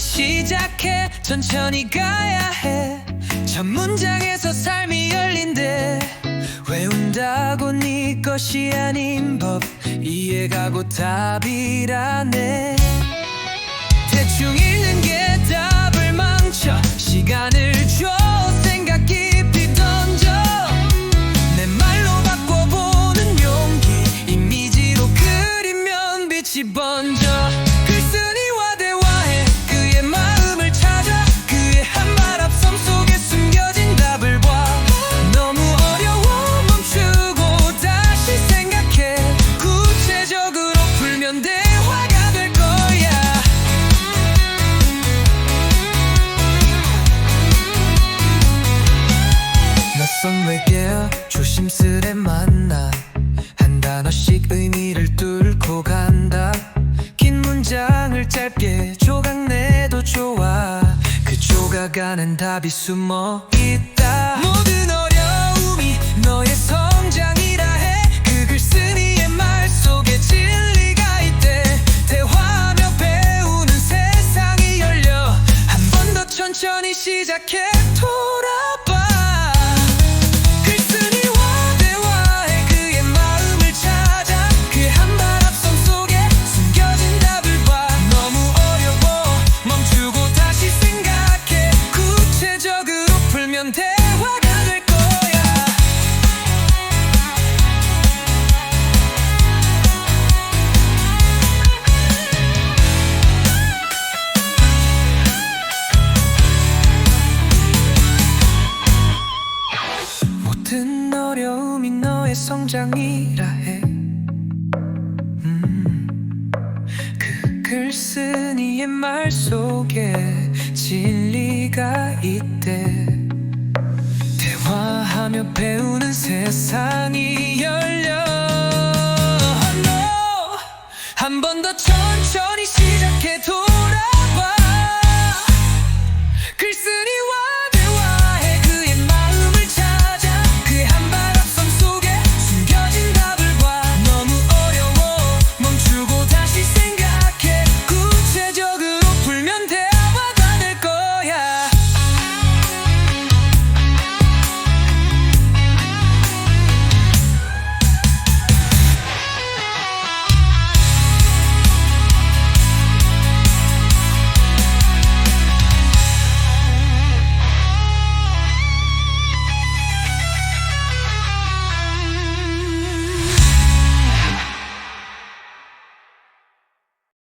시작해 천천히 가야 해. 첫 문장에서 삶이 열린대. 외운다고 네 것이 아닌 법 이해가고 답이라네. 대충 읽는 게 조심스레 만나. 한 단어씩 의미를 뚫고 간다. 긴 문장을 짧게 조각 내도 좋아. 그 조각 안엔 답이 숨어 있다. 모든 어려움이 너의 성장이라 해 그 글쓴이의 말 속에 진리가 있대. 대화하며 배우는 세상이 열려. 한 번 더 천천히 시작해 모든 어려움이 너의 성장이라 해. 음, 그 글쓴이의 말 속에 진리가 있대. 대화하며 배우는 세상이